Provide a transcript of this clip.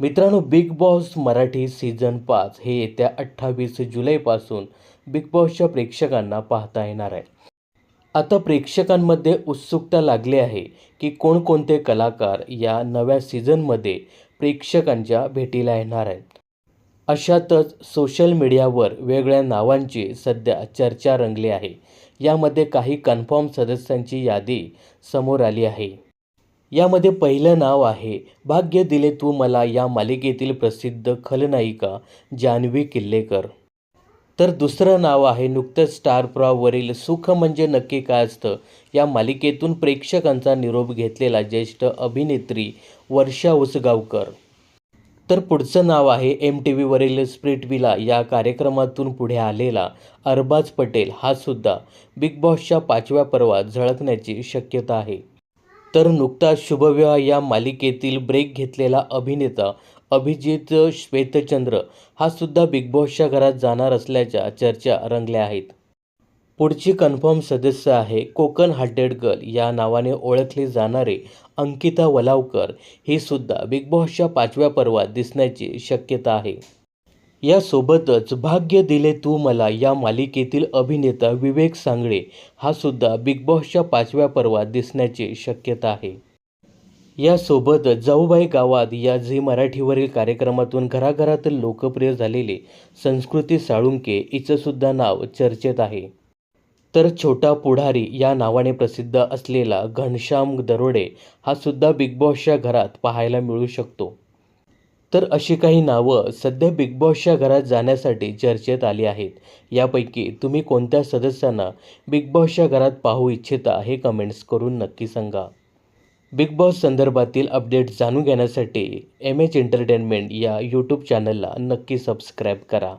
मित्रांनो big boss Marathi season पाच हे येत्या अठ्ठावीस जुलैपासून बिग बॉसच्या प्रेक्षकांना पाहता येणार आहे. आता प्रेक्षकांमध्ये उत्सुकता लागली आहे की कोणकोणते कलाकार या नव्या सीझनमध्ये प्रेक्षकांच्या भेटीला येणार आहेत. अशातच सोशल मीडियावर वेगळ्या नावांची सध्या चर्चा रंगली आहे. यामध्ये काही कन्फर्म सदस्यांची यादी समोर आली आहे. यामध्ये पहिलं नाव आहे भाग्य दिले तू मला या मालिकेतील प्रसिद्ध खलनायिका जान्हवी किल्लेकर. तर दुसरं नाव आहे नुकतंच स्टार प्रॉवरील सुख म्हणजे नक्की काय असतं? या मालिकेतून प्रेक्षकांचा निरोप घेतलेला ज्येष्ठ अभिनेत्री वर्षा उसगावकर. तर पुढचं नाव आहे एम टी व्हीवरील स्प्रिटविला या कार्यक्रमातून पुढे आलेला अरबाज पटेल हा सुद्धा बिग बॉसच्या पाचव्या पर्वात झळकण्याची शक्यता आहे. तर नुकताच शुभविवाह या मालिकेतील ब्रेक घेतलेला अभिनेता अभिजित श्वेतचंद्र हा सुद्धा बिग बॉसच्या घरात जाणार असल्याच्या चर्चा रंगल्या आहेत. पुढची कन्फर्म सदस्य आहे कोकण हार्टेड गर्ल या नावाने ओळखले जाणारे अंकिता वलावकर. ही सुद्धा बिग बॉसच्या पाचव्या पर्वात दिसण्याची शक्यता आहे. यासोबतच भाग्य दिले तू मला या मालिकेतील अभिनेता विवेक सांगळे. हा सुद्धा बिग बॉसच्या पाचव्या पर्वात दिसण्याची शक्यता आहे. यासोबतच जाऊबाई गावात या झी मराठीवरील कार्यक्रमातून घराघरातील लोकप्रिय झालेले संस्कृती साळुंके हिचंसुद्धा नाव चर्चेत आहे. तर छोटा पुढारी या नावाने प्रसिद्ध असलेला घनश्याम दरोडे हा सुद्धा बिग बॉसच्या घरात पाहायला मिळू शकतो. तर अशी काही नावं सध्या बिग बॉसच्या घरात जाण्यासाठी चर्चेत आली आहेत. यापैकी तुम्ही कोणत्या सदस्यांना बिग बॉसच्या घरात पाहू इच्छिता हे कमेंट्स करून नक्की सांगा. बिग बॉस संदर्भातील अपडेट जाणून घेण्यासाठी एम एच एंटरटेनमेंट या यूट्यूब चॅनलला नक्की सबस्क्राईब करा.